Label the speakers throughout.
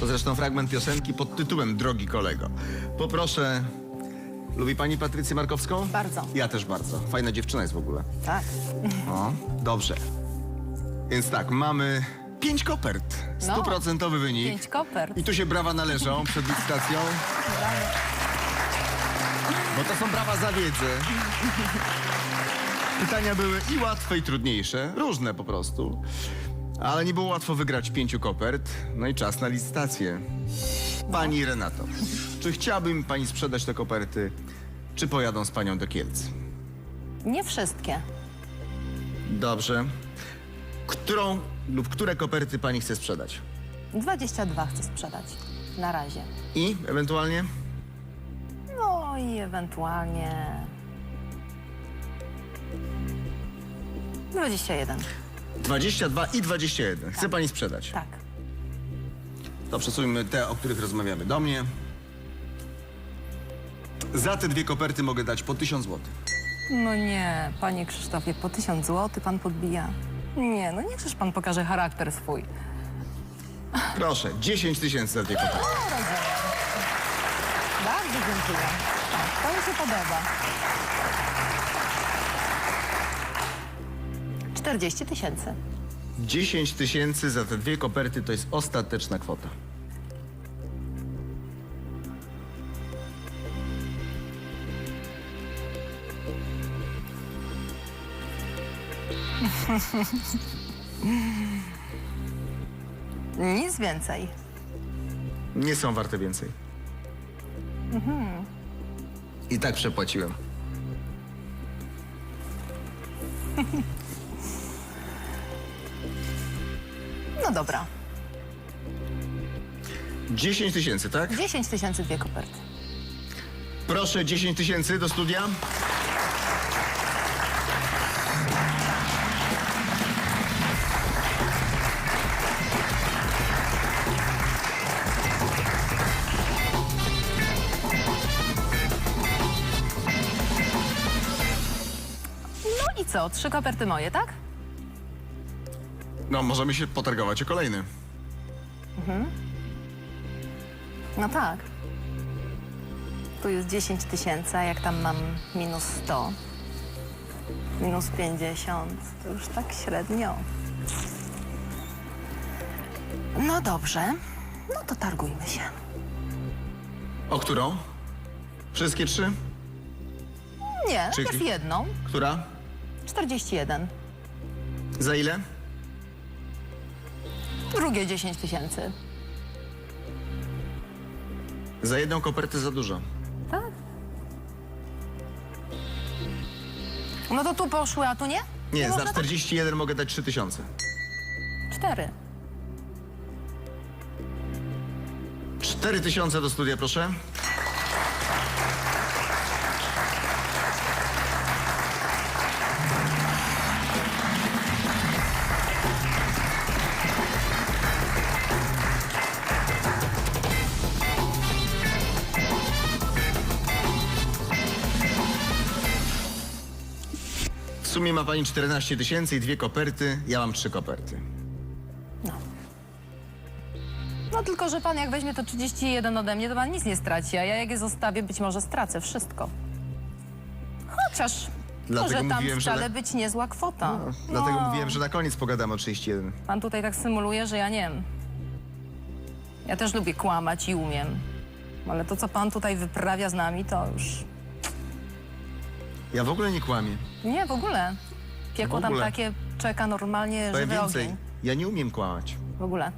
Speaker 1: To zresztą fragment piosenki pod tytułem Drogi kolego. Poproszę. Lubi pani Patrycję Markowską?
Speaker 2: Bardzo.
Speaker 1: Ja też bardzo. Fajna dziewczyna jest w ogóle.
Speaker 2: Tak.
Speaker 1: O, dobrze. Więc tak, mamy pięć kopert.
Speaker 2: No.
Speaker 1: Stuprocentowy wynik.
Speaker 2: Pięć kopert.
Speaker 1: I tu się brawa należą przed licytacją. Bo to są brawa za wiedzę. Pytania były i łatwe, i trudniejsze. Różne po prostu. Ale nie było łatwo wygrać pięciu kopert. No i czas na licytację. Pani Renato, czy chciałaby mi pani sprzedać te koperty, czy pojadą z panią do Kielc?
Speaker 2: Nie wszystkie.
Speaker 1: Dobrze. Którą lub które koperty pani chce sprzedać?
Speaker 2: 22 chcę sprzedać. Na razie.
Speaker 1: I ewentualnie?
Speaker 2: No i ewentualnie... 21.
Speaker 1: 22 i 21. Chce pani sprzedać?
Speaker 2: Tak.
Speaker 1: To przesuńmy te, o których rozmawiamy, do mnie. Za te dwie koperty mogę dać po 1000 zł.
Speaker 2: No nie, panie Krzysztofie, po 1000 zł pan podbija. Nie, no niechżeż pan pokaże charakter swój.
Speaker 1: Proszę, 10 tysięcy za dwie koperty.
Speaker 2: No, rozumiem. Bardzo dziękuję. Tak, to mi się podoba. 40 tysięcy.
Speaker 1: 10 tysięcy za te dwie koperty to jest ostateczna kwota.
Speaker 2: Nic więcej.
Speaker 1: Nie są warte więcej. I tak przepłaciłem.
Speaker 2: No dobra.
Speaker 1: 10 tysięcy, tak?
Speaker 2: 10 tysięcy dwie koperty.
Speaker 1: Proszę, 10 tysięcy do studia.
Speaker 2: No i co? Trzy koperty moje, tak?
Speaker 1: No, możemy się potargować o kolejny.
Speaker 2: No tak. Tu jest 10 tysięcy, a jak tam mam minus 100, minus 50, to już tak średnio. No dobrze, no to targujmy się.
Speaker 1: O którą? Wszystkie trzy?
Speaker 2: Nie,
Speaker 1: Czyli-
Speaker 2: najpierw jedną.
Speaker 1: Która?
Speaker 2: 41.
Speaker 1: Za ile?
Speaker 2: Drugie 10 tysięcy.
Speaker 1: Za jedną kopertę za dużo.
Speaker 2: Tak. No to tu poszły, a tu nie?
Speaker 1: Nie, za
Speaker 2: można tak?
Speaker 1: 41 mogę dać 3 tysiące.
Speaker 2: Cztery.
Speaker 1: 4 tysiące do studia, proszę. Sumie ma pani 14 tysięcy i dwie koperty. Ja mam trzy koperty.
Speaker 2: No tylko, że pan jak weźmie to 31 ode mnie, to pan nic nie straci, a ja jak je zostawię, być może stracę wszystko. Chociaż
Speaker 1: Dlatego
Speaker 2: może tam
Speaker 1: mówiłem, że
Speaker 2: wcale
Speaker 1: na-
Speaker 2: być niezła kwota.
Speaker 1: No, dlatego
Speaker 2: No.
Speaker 1: mówiłem, że na koniec pogadamy o 31.
Speaker 2: Pan tutaj tak symuluje, że ja nie wiem. Ja też lubię kłamać i umiem. Ale to, co pan tutaj wyprawia z nami, to już...
Speaker 1: Ja w ogóle nie kłamię.
Speaker 2: Nie, w ogóle. Piekło
Speaker 1: W
Speaker 2: tam
Speaker 1: ogóle.
Speaker 2: takie czeka normalnie
Speaker 1: Powiem
Speaker 2: żywy
Speaker 1: więcej,
Speaker 2: ogień.
Speaker 1: ja nie umiem kłamać.
Speaker 2: W ogóle.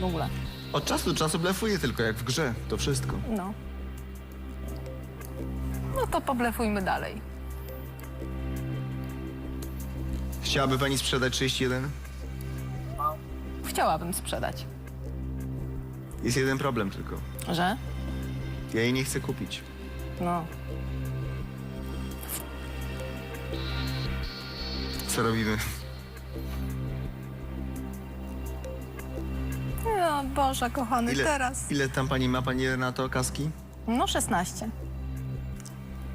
Speaker 2: W ogóle.
Speaker 1: Od czasu do czasu blefuję tylko, jak w grze. To wszystko.
Speaker 2: No. No to poblefujmy dalej.
Speaker 1: Chciałaby pani sprzedać 31?
Speaker 2: Chciałabym sprzedać.
Speaker 1: Jest jeden problem tylko.
Speaker 2: Że?
Speaker 1: Ja jej nie chcę kupić.
Speaker 2: No.
Speaker 1: Co robimy?
Speaker 2: No Boże, kochany, teraz.
Speaker 1: ile tam pani ma, pani Renato, kaski?
Speaker 2: No 16.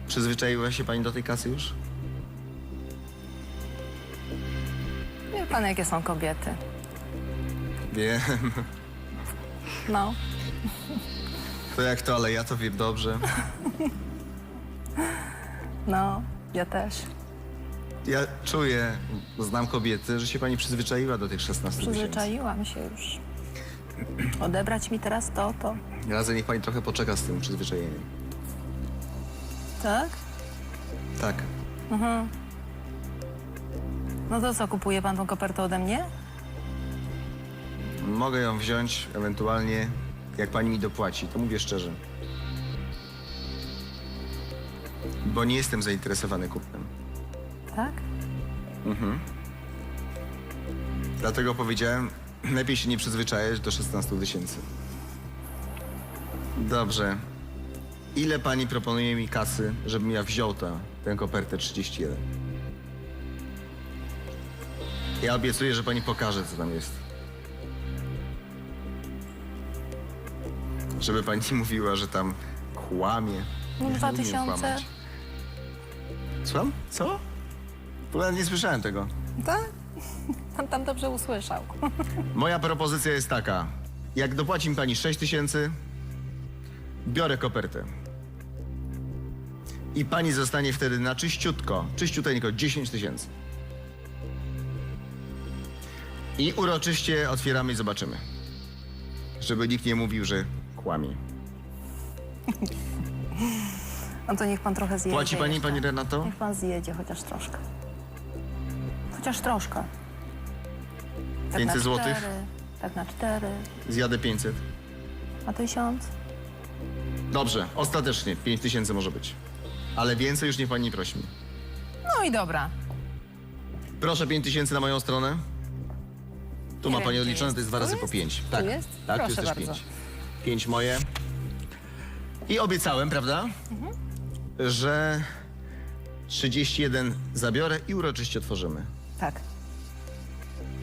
Speaker 1: Przyzwyczaiła się pani do tej kasy już?
Speaker 2: Wie pan, jakie są kobiety.
Speaker 1: Wiem.
Speaker 2: No.
Speaker 1: To jak to, ale ja to wiem dobrze.
Speaker 2: No, ja też.
Speaker 1: Ja czuję, znam kobiety, że się pani przyzwyczaiła do tych 16 tysięcy.
Speaker 2: Przyzwyczaiłam się już. Odebrać mi teraz to, to.
Speaker 1: Razem niech pani trochę poczeka z tym przyzwyczajeniem.
Speaker 2: Tak?
Speaker 1: Tak.
Speaker 2: No to co, kupuje pan tą kopertę ode mnie?
Speaker 1: Mogę ją wziąć ewentualnie, jak pani mi dopłaci, to mówię szczerze. Bo nie jestem zainteresowany kupnem.
Speaker 2: Tak?
Speaker 1: Dlatego powiedziałem, lepiej się nie przyzwyczajać do 16 tysięcy. Dobrze. Ile pani proponuje mi kasy, żebym ja wziął tę, tę kopertę 31? Ja obiecuję, że pani pokaże, co tam jest. Żeby pani nie mówiła, że tam kłamie.
Speaker 2: No dwa
Speaker 1: nie umiem
Speaker 2: tysiące.
Speaker 1: kłamać. Słucham? Co? W ogóle nie słyszałem tego.
Speaker 2: Tak? Pan tam dobrze usłyszał.
Speaker 1: Moja propozycja jest taka. Jak dopłaci mi pani 6 tysięcy, biorę kopertę. I pani zostanie wtedy na czyściutko, czyściuteńko 10 tysięcy. I uroczyście otwieramy i zobaczymy. Żeby nikt nie mówił, że kłamie.
Speaker 2: No to niech pan trochę zjedzie.
Speaker 1: Płaci pani,
Speaker 2: jeszcze.
Speaker 1: pani Renato?
Speaker 2: Niech pan zjedzie chociaż troszkę. Chociaż troszkę. Tak
Speaker 1: 500
Speaker 2: na
Speaker 1: złotych?
Speaker 2: cztery, Tak na cztery.
Speaker 1: Zjadę 500.
Speaker 2: A tysiąc?
Speaker 1: Dobrze, ostatecznie 5 tysięcy może być. Ale więcej już niech pani nie prosi mnie.
Speaker 2: No i dobra.
Speaker 1: Proszę 5 tysięcy na moją stronę. Tu
Speaker 2: Nie
Speaker 1: ma
Speaker 2: wiem,
Speaker 1: pani
Speaker 2: gdzie
Speaker 1: odliczone,
Speaker 2: jest.
Speaker 1: to jest dwa
Speaker 2: Tu
Speaker 1: razy
Speaker 2: jest?
Speaker 1: po 5.
Speaker 2: Tu
Speaker 1: Tak,
Speaker 2: jest?
Speaker 1: tak,
Speaker 2: Proszę
Speaker 1: tu jest też
Speaker 2: bardzo.
Speaker 1: 5. 5 moje. I obiecałem, prawda,
Speaker 2: Mhm.
Speaker 1: Że 31 zabiorę i uroczyście otworzymy.
Speaker 2: Tak.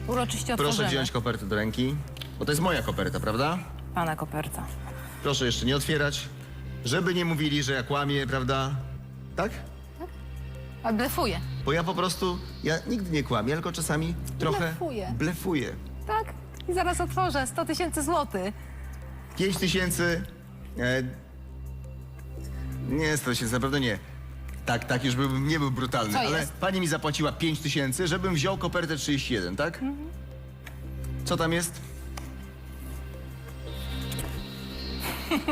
Speaker 2: Uroczyście
Speaker 1: Proszę
Speaker 2: otworzymy.
Speaker 1: wziąć kopertę do ręki, bo to jest moja koperta, prawda?
Speaker 2: Pana koperta.
Speaker 1: Proszę jeszcze nie otwierać, żeby nie mówili, że ja kłamię, prawda? Tak?
Speaker 2: A blefuje.
Speaker 1: Bo ja po prostu, ja nigdy nie kłamię, tylko czasami trochę
Speaker 2: Blefuję.
Speaker 1: blefuję.
Speaker 2: Tak? I zaraz otworzę. 100 tysięcy złotych.
Speaker 1: 5 tysięcy. E, nie, 100 tysięcy, naprawdę nie. Tak, tak, już bym nie był brutalny,
Speaker 2: Co
Speaker 1: ale
Speaker 2: jest?
Speaker 1: pani mi zapłaciła 5 tysięcy, żebym wziął kopertę 31, tak?
Speaker 2: Mhm.
Speaker 1: Co tam jest?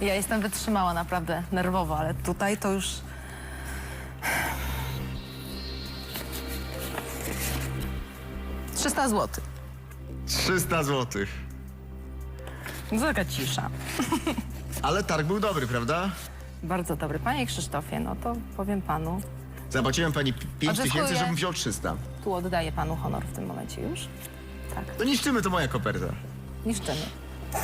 Speaker 2: Ja jestem wytrzymała naprawdę nerwowo, ale tutaj to już... Trzysta złotych.
Speaker 1: 300 złotych.
Speaker 2: No to taka cisza.
Speaker 1: Ale targ był dobry, prawda?
Speaker 2: Bardzo dobry. Panie Krzysztofie, no to powiem panu,
Speaker 1: Zapłaciłem pani 5
Speaker 2: Oczekuję.
Speaker 1: tysięcy, żebym wziął 300.
Speaker 2: tu oddaję panu honor w tym momencie już. Tak,
Speaker 1: To niszczymy, to moja koperta.
Speaker 2: niszczymy. Wow.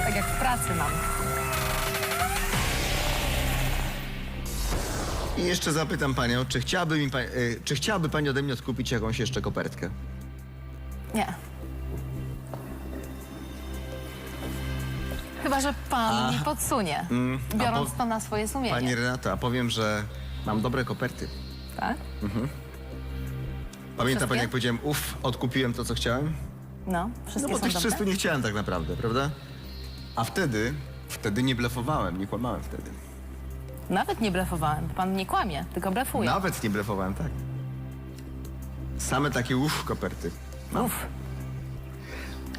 Speaker 2: tak jak w pracy mam.
Speaker 1: I jeszcze zapytam panią, czy chciałaby, mi pa, e, czy chciałaby pani ode mnie odkupić jakąś jeszcze kopertkę?
Speaker 2: Nie. Chyba, że pan mi podsunie,
Speaker 1: Mm, a
Speaker 2: biorąc
Speaker 1: po-
Speaker 2: to na swoje sumienie.
Speaker 1: Pani Renata, a powiem, że mam dobre koperty.
Speaker 2: Tak?
Speaker 1: Pamięta pani,
Speaker 2: Wszystkie?
Speaker 1: jak powiedziałem, uff, odkupiłem to, co chciałem?
Speaker 2: No,
Speaker 1: No
Speaker 2: wszystkie
Speaker 1: bo
Speaker 2: są
Speaker 1: tych
Speaker 2: dobre.
Speaker 1: 300 nie chciałem tak naprawdę, prawda? A wtedy, wtedy nie blefowałem, nie kłamałem wtedy.
Speaker 2: Nawet nie blefowałem, pan nie kłamie, tylko blefuje.
Speaker 1: Nawet nie blefowałem, tak. Same takie uff koperty. No.
Speaker 2: Uf,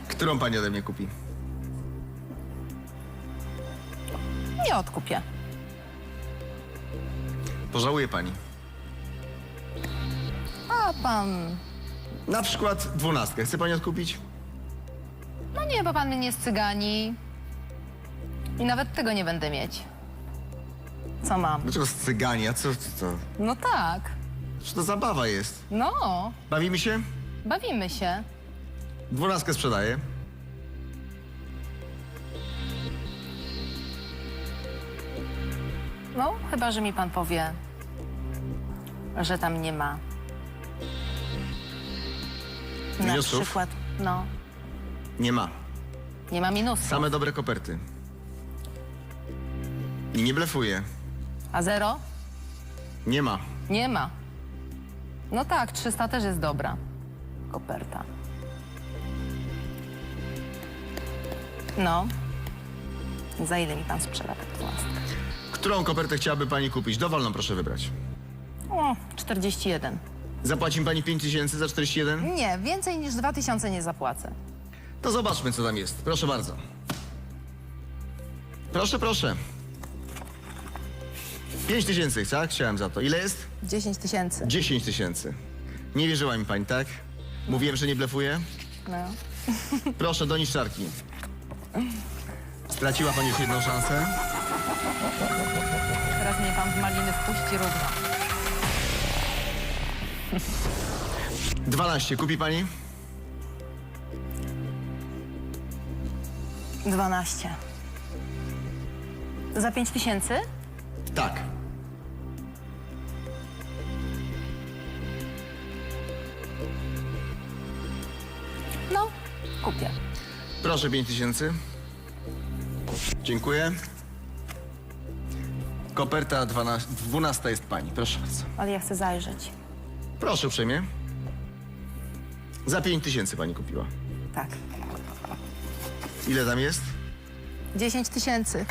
Speaker 1: Którą pani ode mnie kupi?
Speaker 2: Nie odkupię.
Speaker 1: Pożałuje pani.
Speaker 2: A pan...
Speaker 1: Na przykład dwunastkę. Chce pani odkupić?
Speaker 2: No nie, bo pan mnie nie scygani. I nawet tego nie będę mieć. Co mam?
Speaker 1: Dlaczego z cygani? A co co?
Speaker 2: No tak.
Speaker 1: Czy to zabawa jest?
Speaker 2: No,
Speaker 1: Bawimy się?
Speaker 2: bawimy się.
Speaker 1: Dwunastkę sprzedaję.
Speaker 2: No, chyba, że mi pan powie, że tam nie ma. Na
Speaker 1: Minusów?
Speaker 2: przykład, no,
Speaker 1: Nie ma.
Speaker 2: nie ma minusu.
Speaker 1: Same dobre koperty. I nie blefuję.
Speaker 2: A zero?
Speaker 1: Nie ma.
Speaker 2: Nie ma. No tak, 300 też jest dobra. Koperta. No. Za ile mi pan sprzeda tak dwunastkę?
Speaker 1: Którą kopertę chciałaby pani kupić? Dowolną proszę wybrać.
Speaker 2: O, 41.
Speaker 1: Zapłaci mi pani 5 tysięcy za 41?
Speaker 2: Nie, więcej niż 2000 nie zapłacę.
Speaker 1: To zobaczmy, co tam jest. Proszę bardzo. Proszę, proszę. 5 tysięcy, tak? Chciałem za to. Ile jest?
Speaker 2: 10 tysięcy.
Speaker 1: 10 tysięcy. Nie wierzyła mi pani, tak? Mówiłem, że nie blefuję?
Speaker 2: No.
Speaker 1: Proszę, do niszczarki. Straciła pani już jedną szansę.
Speaker 2: Teraz mnie pan z maliny wpuści równo.
Speaker 1: 12. Kupi pani?
Speaker 2: 12. Za 5 tysięcy?
Speaker 1: Tak.
Speaker 2: No, kupię.
Speaker 1: Proszę, 5 tysięcy. Dziękuję. Koperta 12, 12 jest pani. Proszę bardzo.
Speaker 2: Ale ja chcę zajrzeć.
Speaker 1: Proszę uprzejmie. Za 5 tysięcy pani kupiła.
Speaker 2: Tak.
Speaker 1: Ile tam jest?
Speaker 2: 10 tysięcy.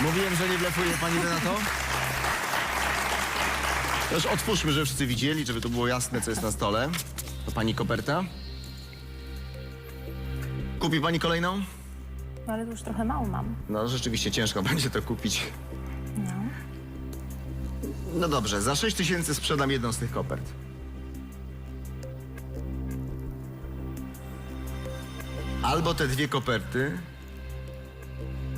Speaker 1: Mówiłem, że nie blefuję, pani Renato. To już otwórzmy, żeby wszyscy widzieli, żeby to było jasne, co jest na stole. To pani koperta. Kupi pani kolejną?
Speaker 2: No ale to już trochę mało mam.
Speaker 1: No, rzeczywiście ciężko będzie to kupić. No dobrze, za 6 tysięcy sprzedam jedną z tych kopert. Albo te dwie koperty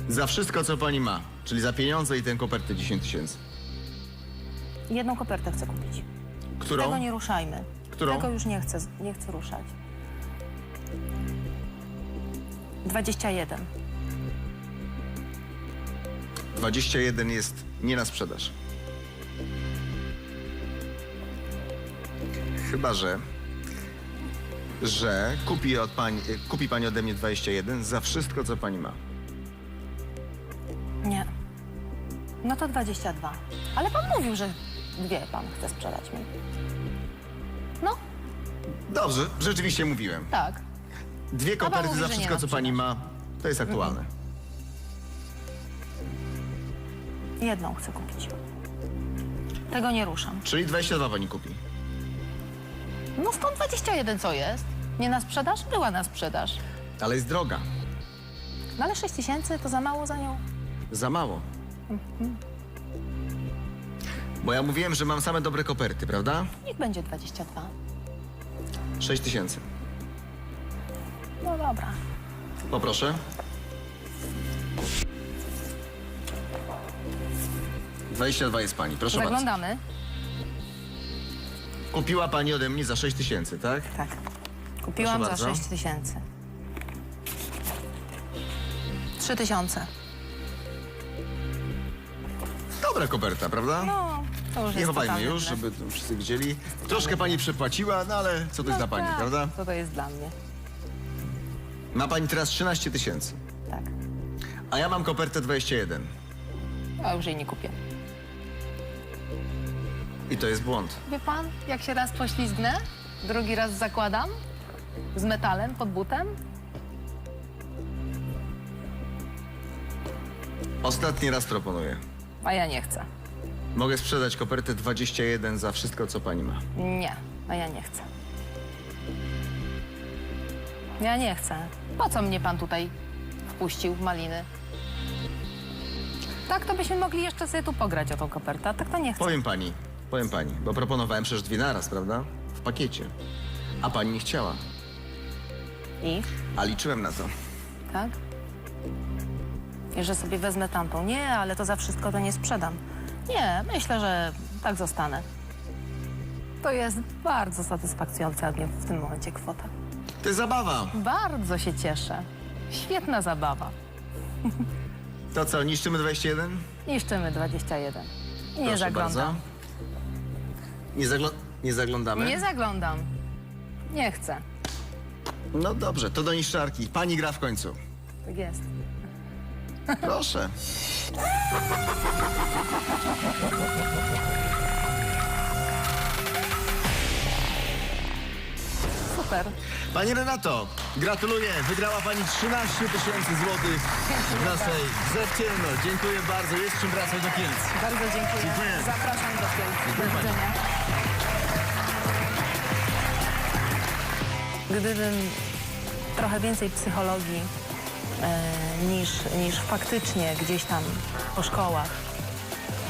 Speaker 1: za wszystko, co pani ma, czyli za pieniądze i tę kopertę 10 tysięcy.
Speaker 2: Jedną kopertę chcę kupić.
Speaker 1: Którą?
Speaker 2: Tego nie ruszajmy.
Speaker 1: Którą?
Speaker 2: Tego już nie chcę, nie chcę ruszać. 21.
Speaker 1: 21 jest nie na sprzedaż. Chyba, że że kupi, od pani, kupi pani ode mnie 21 za wszystko, co pani ma.
Speaker 2: Nie. No to 22. Ale pan mówił, że dwie pan chce sprzedać mi. No,
Speaker 1: Dobrze, rzeczywiście mówiłem.
Speaker 2: tak.
Speaker 1: Dwie koperty
Speaker 2: mówi,
Speaker 1: za
Speaker 2: że nie
Speaker 1: wszystko, co pani ma, to jest aktualne.
Speaker 2: Jedną chcę kupić. Tego nie ruszam.
Speaker 1: Czyli 22 pani kupi.
Speaker 2: No skąd 21 co jest? Nie na sprzedaż? Była na sprzedaż.
Speaker 1: Ale jest droga.
Speaker 2: No ale 6 tysięcy to za mało za nią.
Speaker 1: Za mało. Bo ja mówiłem, że mam same dobre koperty, prawda?
Speaker 2: Niech będzie 22.
Speaker 1: 6 tysięcy.
Speaker 2: No dobra.
Speaker 1: Poproszę. Dwadzieścia dwa jest pani, proszę bardzo.
Speaker 2: Zaglądamy.
Speaker 1: Kupiła pani ode mnie za 6 tysięcy, tak?
Speaker 2: Tak. Kupiłam
Speaker 1: Proszę
Speaker 2: za
Speaker 1: bardzo.
Speaker 2: 6 tysięcy. 3 tysiące.
Speaker 1: Dobra koperta, prawda?
Speaker 2: No, to już
Speaker 1: Nie
Speaker 2: jest
Speaker 1: chowajmy
Speaker 2: totalny
Speaker 1: już, żeby wszyscy widzieli. Troszkę pani przepłaciła, no ale co to jest
Speaker 2: No
Speaker 1: dla pani,
Speaker 2: tak,
Speaker 1: prawda?
Speaker 2: Co to jest dla mnie?
Speaker 1: Ma pani teraz 13 tysięcy,
Speaker 2: Tak.
Speaker 1: a ja mam kopertę 21.
Speaker 2: Ja już jej nie kupię.
Speaker 1: I to jest błąd.
Speaker 2: Wie pan, jak się raz poślizgnę, drugi raz zakładam z metalem pod butem?
Speaker 1: Ostatni raz proponuję.
Speaker 2: A ja nie chcę.
Speaker 1: Mogę sprzedać kopertę 21 za wszystko, co pani ma.
Speaker 2: Nie, a ja nie chcę. Ja nie chcę. Po co mnie pan tutaj wpuścił w maliny? Tak, to byśmy mogli jeszcze sobie tu pograć o tą kopertę, a tak to nie chcę.
Speaker 1: Powiem pani, powiem pani, bo proponowałem przecież dwie naraz, prawda? W pakiecie. A pani nie chciała.
Speaker 2: I?
Speaker 1: A liczyłem na to.
Speaker 2: Tak? I że sobie wezmę tamtą. Nie, ale to za wszystko to nie sprzedam. Nie, myślę, że tak zostanę. To jest bardzo satysfakcjonująca w tym momencie kwota.
Speaker 1: To jest zabawa.
Speaker 2: Bardzo się cieszę. Świetna zabawa.
Speaker 1: To co, niszczymy 21?
Speaker 2: Niszczymy 21. Nie
Speaker 1: Proszę
Speaker 2: zaglądam.
Speaker 1: bardzo. Nie, zaglo- nie zaglądamy?
Speaker 2: Nie zaglądam. Nie chcę.
Speaker 1: No dobrze, to do niszczarki. Pani gra w końcu.
Speaker 2: Tak jest.
Speaker 1: Proszę.
Speaker 2: Super.
Speaker 1: Pani Renato, gratuluję. Wygrała Pani 13 tysięcy złotych w naszej grze ciemno. Dziękuję bardzo. Jest czym wracać do Kielc.
Speaker 2: Bardzo dziękuję.
Speaker 1: Dziękuję.
Speaker 2: Zapraszam do Kielc. Do
Speaker 1: pani.
Speaker 2: widzenia. Gdybym trochę więcej psychologii e, niż, niż faktycznie gdzieś tam po szkołach,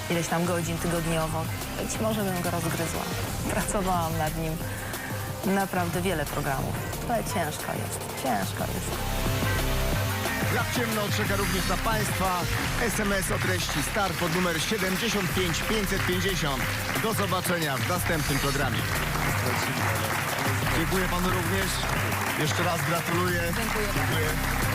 Speaker 2: ileś tam godzin tygodniowo, być może bym go rozgryzła. Pracowałam nad nim naprawdę wiele programów, ale ciężko jest, ciężko jest.
Speaker 1: Gra w ciemno czeka również na Państwa. SMS o treści STAR pod numer 75 550. Do zobaczenia w następnym programie. Dziękuję Panu również. Jeszcze raz gratuluję.
Speaker 2: Dziękuję.
Speaker 1: Dziękuję.